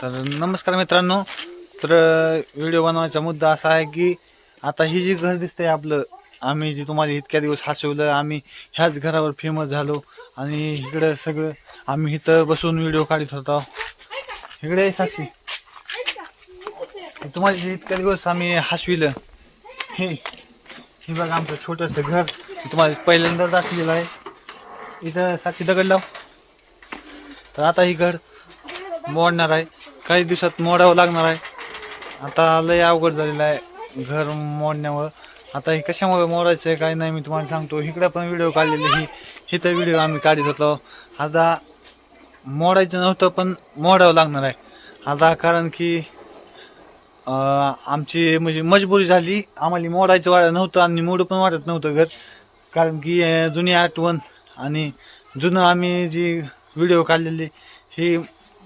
तर नमस्कार मित्रांनो. तर व्हिडिओ बनवायचा मुद्दा असा आहे की आता ही जी घर दिसतंय आपलं आम्ही जी तुम्हाला इतक्या दिवस हसवलं आम्ही ह्याच घरावर फेमस झालो आणि इकडं सगळं आम्ही इथं बसून व्हिडिओ काढत होतो. इकडे आहे साक्षी. तुम्हाला जे इतक्या दिवस आम्ही हसविलं हे हे बघा आमचं छोटंसं घर तुम्हाला पहिल्यांदा दाखवलेलं आहे. इथं साक्षी दगड लाव. तर आता ही घर मोडणार आहे. काही दिवसात मोडावं लागणार आहे. आता लय अवघड झालेलं आहे घर मोडण्यामुळं आता हे कशामुळे मोडायचं आहे काय नाही मी तुम्हाला सांगतो. इकडे पण व्हिडिओ काढलेले ही ही तर व्हिडिओ आम्ही काढत होतो. आता मोडायचं नव्हतं पण मोडावं लागणार आहे. आता कारण की आमची म्हणजे मजबुरी झाली. आम्हाला मोडायचं वाटत नव्हतं आणि मोडू पण वाटत नव्हतं घर. कारण की जुनी आठवण आणि जुनं आम्ही जी व्हिडिओ काढलेली ही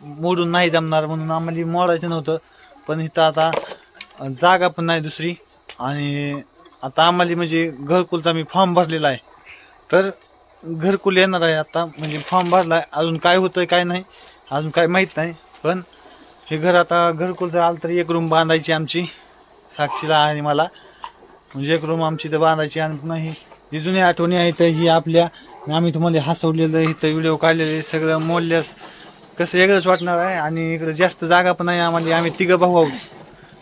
मोडून नाही जमणार म्हणून आम्हाला मोडायचं नव्हतं. पण इथं आता जागा पण नाही दुसरी. आणि आता आम्हाला म्हणजे घरकुलचा मी फॉर्म भरलेला आहे. तर घरकुल येणार आहे आता. म्हणजे फॉर्म भरला आहे. अजून काय होतंय काय नाही अजून काय माहीत नाही. पण हे घर आता घरकुल जर आलं तर एक रूम बांधायची आमची साक्षीला आणि मला. म्हणजे एक रूम आमची तर बांधायची आणि पुन्हा ही जी जुनी आठवणी आहे तर ही आपल्या. आम्ही तुम्हाला हसवलेलं इथं व्हिडिओ काढलेले सगळं मोडल्यास कसं वेगळंच वाटणार आहे आणि इकडं जास्त जागा पण आहे. आम्हाला आम्ही तिघं भाऊ आहोत.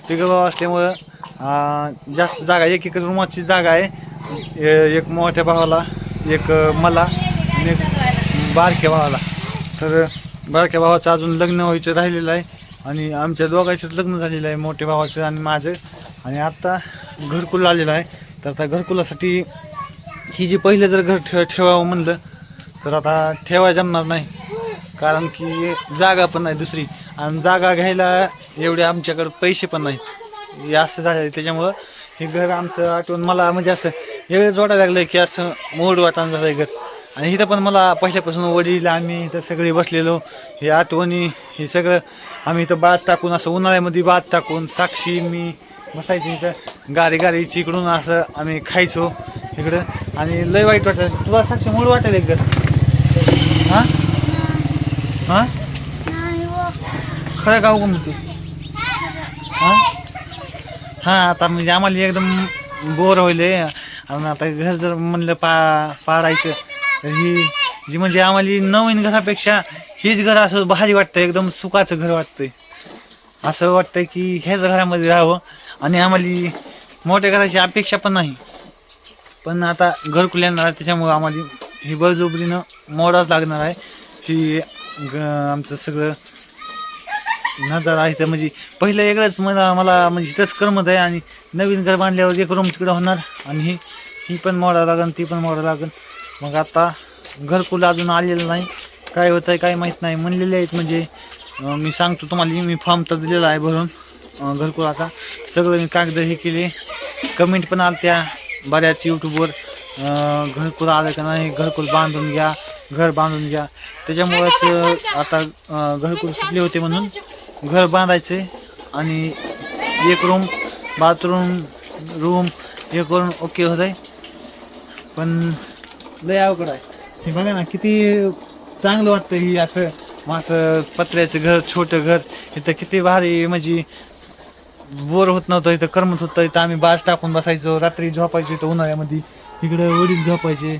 तिघं भाऊ असल्यामुळं जास्त जागा एक एक रूमाची जागा आहे. एक मोठ्या भावाला एक मला आणि एक बारक्या भावाला. तर बारक्या भावाचं अजून लग्न व्हायचं राहिलेलं आहे आणि आमच्या दोघांचंच लग्न झालेलं आहे मोठ्या भावाचं आणि माझं. आणि आत्ता घरकुल आलेलं आहे. तर आता घरकुलासाठी ही जी पहिले जर घर ठेव ठेवावं म्हणलं तर आता ठेवायला जमणार नाही. कारण की जागा पण नाही दुसरी. आणि जागा घ्यायला एवढे आमच्याकडे पैसे पण नाही. हे असं झालं त्याच्यामुळं हे घर आमचं आठवण मला म्हणजे असं वेगळंच वाटायला लागलं की असं मोड वाटायला झालं घर. आणि इथं पण मला पहिल्यापासून वडील आम्ही इथं सगळे बसलेलो. हे आठवणी हे सगळं आम्ही इथं बाज टाकून असं उन्हाळ्यामध्ये बाज टाकून साक्षी मी बसायची इथं. गारी गारी चिकडून असं आम्ही खायचो इकडं. आणि लय वाईट वाटायला तुला साक्षी मूड वाटेल एक घर हां? खरं गाव का तू? हां? हां आता म्हणजे आम्हाला एकदम बोर होईल आणि आता घर जर म्हणलं पा पाडायचं तर ही जी म्हणजे आम्हाला नवीन घरापेक्षा हीच घर असं भारी वाटतं एकदम सुखाचं घर वाटतंय. असं वाटतंय की ह्याच घरामध्ये राहावं. आणि आम्हाला मोठ्या घराची अपेक्षा पण नाही. पण आता घरकुल आहे त्याच्यामुळं आम्हाला ही बळजबरीनं मोडाच लागणार आहे. ही ग आमचं सगळं नजारा आहे तर म्हणजे पहिलं वेगळंच मला मला म्हणजे इथंच करमत आहे आणि नवीन घर बांधल्यावर एक रूम तिकडं होणार आणि ही ही पण मोडा लागन ती पण मोडा लागन. मग आता घरकुल अजून आलेलं नाही. काय होतं आहे काय माहीत नाही. म्हणलेले आहेत म्हणजे मी सांगतो तुम्हाला मी फॉर्म तर दिलेला आहे भरून. घरकुल घरकुलाचा सगळं मी कागद हे केले. कमेंट पण आल्या त्या बऱ्याच यूट्यूबवर घरकुल आलं का नाही घरकुल बांधून घ्या. घर बांधून घ्या. त्याच्यामुळेच आता घरकुल सुटले होते म्हणून घर बांधायचे आणि एक रूम बाथरूम रूम हे करून ओके होत आहे पण लय अवघड आहे. हे बघा ना किती चांगलं वाटतं ही असं मग असं पत्र्याचं घर छोटं घर. इथं किती भारी म्हणजे बोर होत नव्हतं इथं करमत होतं. इथं आम्ही बाज टाकून बसायचो. रात्री झोपायचो इथं उन्हाळ्यामध्ये. इकडे वडील झोपायचे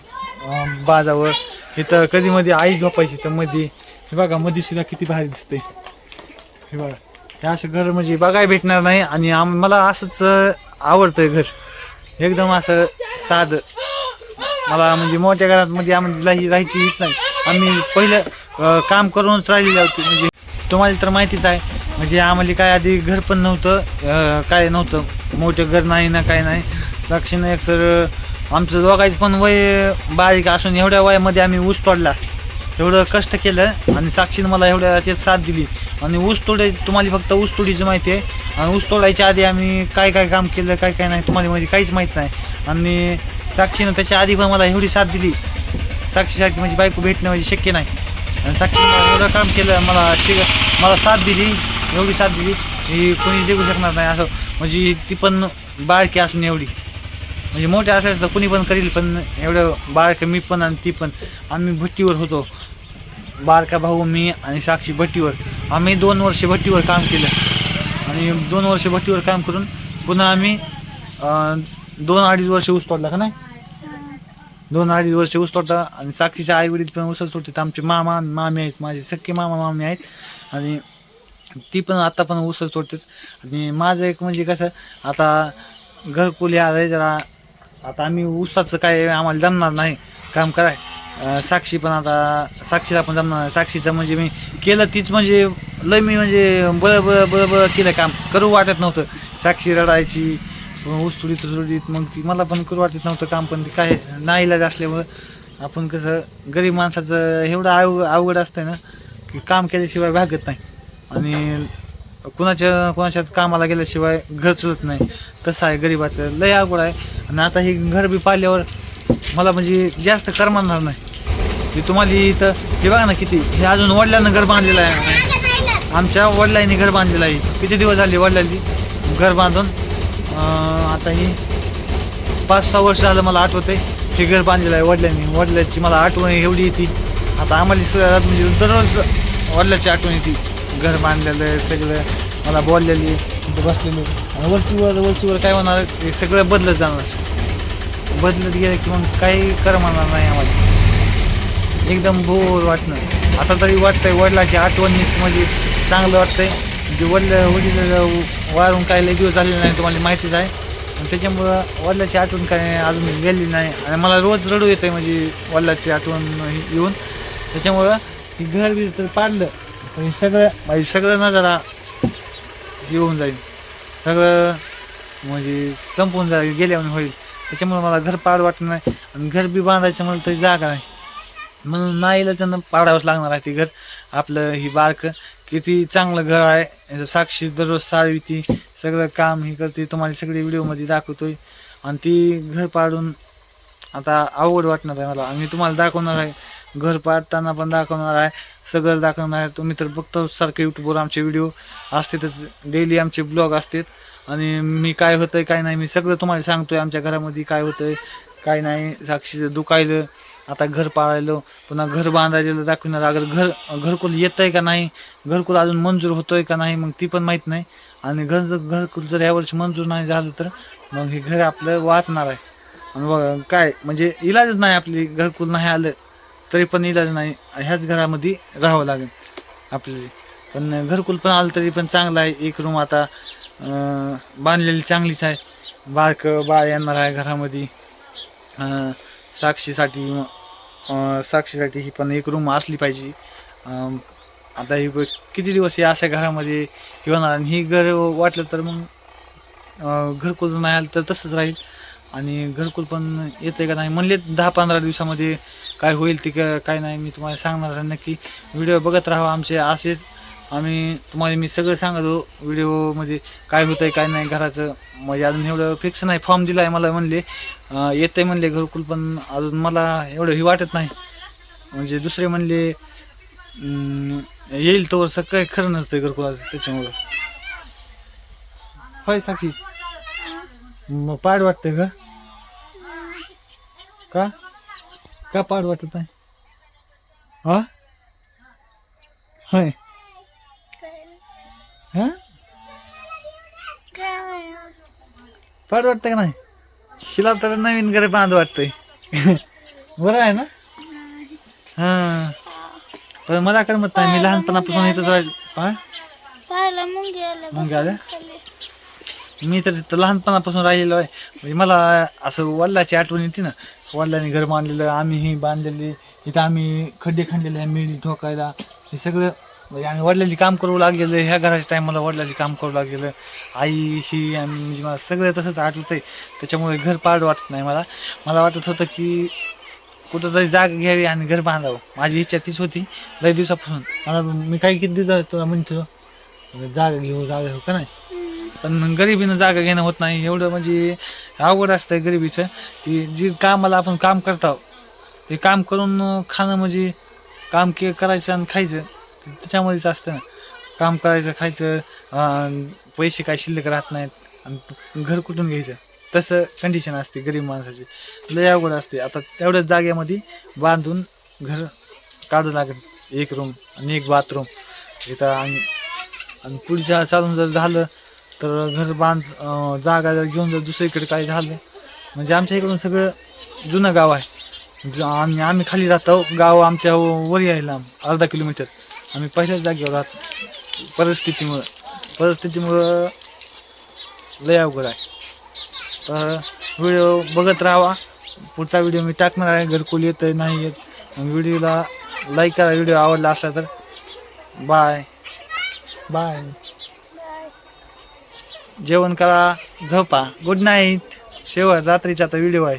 बाजावर. इथं कधी मध्ये आई झोपायची तर मध्ये हे बघा मध्ये सुद्धा किती भारी दिसते हे बघा. हे असं घर म्हणजे बघायला भेटणार नाही आणि आम मला असंच आवडतं घर. एकदम असं साधं. मला म्हणजे मोठ्या घरात म्हणजे आम्हाला राहायची हीच नाही. आम्ही पहिलं काम करूनच राहिलेलो होती. म्हणजे तुम्हाला तर माहितीच आहे. म्हणजे आम्हाला काय आधी घर पण नव्हतं काय नव्हतं. मोठं घर नाही ना काय नाही. साक्षीनं एक तर आमचं दोघायचं पण वय बारीक असून एवढ्या वयामध्ये आम्ही ऊस तोडला. एवढं कष्ट केलं आणि साक्षीनं मला एवढ्या त्यात साथ दिली. आणि ऊस तोडाय तुम्हाला फक्त ऊस तोडीचं माहिती आहे. आणि ऊस तोडायच्या आधी आम्ही काय काय काम केलं काय काय नाही तुम्हाला म्हणजे काहीच माहीत नाही. आणि साक्षीनं त्याच्या आधी पण मला एवढी साथ दिली. साक्षीसारखी म्हणजे बायको भेटणं म्हणजे शक्य नाही. आणि साक्षीनं एवढं काम केलं मला शिक मला साथ दिली एवढी साथ दिली. ही कोणी देऊ शकणार नाही असं. म्हणजे ती पण बाळकी असून एवढी. म्हणजे मोठ्या असेल तर कुणी पण करील पण एवढं बाळक मी पण आणि ती पण. आम्ही भट्टीवर होतो. बारका भाऊ मी आणि साक्षी भट्टीवर. आम्ही दोन वर्ष भट्टीवर काम केलं. आणि दोन वर्ष भट्टीवर काम करून पुन्हा आम्ही दोन अडीच वर्ष ऊस तोडला का नाही? दोन अडीच वर्ष ऊस तोडला आणि साक्षीच्या आई वडील पण ऊसच तोडतात. आमचे मामा मामी आहेत माझे सख्खे मामा मामी आहेत. आणि ती पण आता पण ऊसच तोडतात. आणि माझं एक म्हणजे कसं आता घरकुल या जरा आता आम्ही ऊसाचं काय आम्हाला जमणार नाही. काम कराय साक्षी पण आता साक्षीला पण जमणार साक्षीचं म्हणजे मी केलं तीच म्हणजे लय मी म्हणजे बळ बळ बळ बळ केलं काम. करू वाटत नव्हतं. साक्षी रडायची ऊस तुडीत तुडीत मग ती मला पण करू वाटत नव्हतं काम पण ते काय इलाज असल्यामुळं आपण कसं गरीब माणसाचं एवढं आव अवघड असतंय ना की काम केल्याशिवाय भागत नाही. आणि कुणाच्या कुणाच्या कामाला गेल्याशिवाय घर चलत नाही. तसं आहे गरीबाचं. लय अवघड आहे. आणि आता हे घर बी पाहिल्यावर मला म्हणजे जास्त करमानणार नाही. मी तुम्हाला इथं हे बघा ना किती हे अजून वडिलांना घर बांधलेलं आहे. आमच्या वडिलांनी घर बांधलेलं आहे. किती दिवस झाले वडिलांनी घर बांधून? आता ही पाच सहा वर्ष झालं मला आठवतंय. हे घर बांधलेलं आहे वडिलांनी. वडिलांची मला आठवण एवढी येते. आता आम्हाला सगळ्यात म्हणजे दररोज वडिलांची आठवण येते. घर बांधलेलं आहे सगळं. मला बोललेली बसलेली. वरची वर वरची वर काय होणार? हे सगळं बदलत जाणार. बदलत गेलं की मग काही करमणार नाही आम्हाला. एकदम बोर वाटणं आता तरी वाटतंय वडिलाची आठवण म्हणजे चांगलं वाटतंय. जे वडील वडील वारून काय लय दिवस झालेले नाही तुम्हाला माहितीच आहे. आणि त्याच्यामुळं वडिलाची आठवण काय अजून गेली नाही. आणि मला रोज रडू येते म्हणजे वडिलाची आठवण येऊन. त्याच्यामुळं घर बी तर पाडलं पण हे सगळं माझी सगळं नजारा येऊन जाईल. सगळं म्हणजे संपून जा गेल्यावर होईल. त्याच्यामुळे मला घर पाड वाटत नाही. आणि घर बी बांधायचं मला तरी जागा नाही. म्हणून नाहीला त्यांना पाडावंच लागणार आहे ते घर. आपलं ही बारक. किती चांगलं घर आहे. साक्षी दररोज साळवी ती सगळं काम हे करते. तुम्हाला सगळे व्हिडिओमध्ये दाखवतोय. आणि ती घर पाडून आता अवघड वाटणार आहे मला. आणि तुम्हाला दाखवणार आहे. घर पाडताना पण दाखवणार आहे. सगळं दाखवणार आहे. तुम्ही तर बघतो सारखे यूट्यूबवर आमचे व्हिडिओ असतेतच. डेली आमचे ब्लॉग असतात. आणि मी काय होतंय काय नाही मी सगळं तुम्हाला सांगतोय. आमच्या घरामध्ये काय होतंय काय नाही. साक्षीचं दुखायलं. आता घर पाळायलं. पुन्हा घर बांधायला दाखवणार. अगर घर घरकुल येतंय का नाही? घरकुल अजून मंजूर होतोय का नाही? मग ती पण माहीत नाही. आणि घर जर घरकुल जर यावर्षी मंजूर नाही झालं तर मग हे घर आपलं वाचणार आहे. आणि बघा काय म्हणजे इलाजच नाही आपली घरकुल नाही आलं तरी पण इलाज नाही ह्याच घरामध्ये राहावं लागेल आपल्याला. पण घरकुल पण आलं तरी पण चांगलं आहे. एक रूम आता बांधलेली चांगलीच आहे. बारकं बाळ येणार आहे घरामध्ये. साक्षीसाठी साक्षीसाठी ही पण एक रूम असली पाहिजे. आता ही किती दिवस या अशा घरामध्ये किंवा होणार? आणि ही घर वाटलं तर मग घरकुल नाही आलं तर तसंच राहील. आणि घरकुल पण येते का नाही? म्हणले दहा पंधरा दिवसामध्ये काय होईल ते का- काय नाही मी तुम्हाला सांगणार आहे. नक्की व्हिडिओ बघत राहा आमचे असेच. आम्ही तुम्हाला मी सगळं सांगतो व्हिडिओमध्ये काय होतं आहे काय नाही घराचं. म्हणजे अजून एवढं फिक्स नाही. फॉर्म दिला आहे मला म्हणले. येते म्हणले घरकुल पण अजून मला एवढं ही वाटत नाही. म्हणजे दुसरे म्हणले येईल तोवर सगळं काही खरं नसतं घरकुल त्याच्यामुळं. होय साक्षी मग पाड वाटतंय का? का? का पाड वाटत आहे हा? होय. हा? पाड वाटतंय का नाही? हिला तर नवीन घर बांध वाटतंय. बरं आहे ना? हा. पण मला करमत नाही. मी लहानपणापासून हा? पाहिलं मग गेलं मग आलं मी तर तिथं लहानपणापासून राहिलेलो आहे. म्हणजे मला असं वडिलाची आठवण येते ना. वडिलांनी घर बांधलेलं आम्ही ही बांधलेली इथं आम्ही खड्डे खणलेले आहे मिळी ठोकायला. हे सगळं म्हणजे आम्ही वडिलांची काम करू लागलेलं ह्या घराच्या टायमाला वडिलांनी काम करू लागलेलं आई ही आम्ही म्हणजे मला सगळं तसंच आठवत आहे त्याच्यामुळे घर पाड वाटत नाही मला. मला वाटत होतं की कुठंतरी जागा घ्यावी आणि घर बांधावं. माझी इच्छा तीच होती लई दिवसापासून. मला मी काही किती दिवस तुला म्हणतो? जागा घेऊ जागा घेऊ का नाही? पण गरिबीनं जागा घेणं होत नाही. एवढं म्हणजे अवघड असतं गरिबीचं. की जी कामाला आपण काम करतो ते काम करून खाणं म्हणजे काम के करायचं आणि खायचं त्याच्यामध्येच असतं ना. काम करायचं खायचं पैसे काय शिल्लक राहत नाहीत आणि घर कुठून घ्यायचं? तसं कंडिशन असते गरीब माणसाची. लय अवघड असते. आता तेवढ्याच जागेमध्ये बांधून घर काढू लागेल. एक रूम आणि एक बाथरूम इथं आणि आणि पुढच्या चालून जर झालं तर घर बांध जागा जर घेऊन जर दुसरीकडे काय झालं म्हणजे आमच्या इकडून सगळं जुनं गाव आहे. म्हणजे ज- आणि आम्ही खाली राहतो गाव आमच्या वर यायला अर्धा किलोमीटर. आम्ही पहिल्याच जागेवर राहतो. परिस्थितीमुळं परिस्थितीमुळं लय अवघड आहे. तर व्हिडिओ बघत राहावा पुढचा व्हिडिओ मी टाकणार आहे. घरकुल येत नाही येत व्हिडिओला लाईक करा. व्हिडिओ आवडला असला तर. बाय बाय जेवण करा झोपा. गुड नाईट शेवट रात्रीचा तर व्हिडिओ आहे.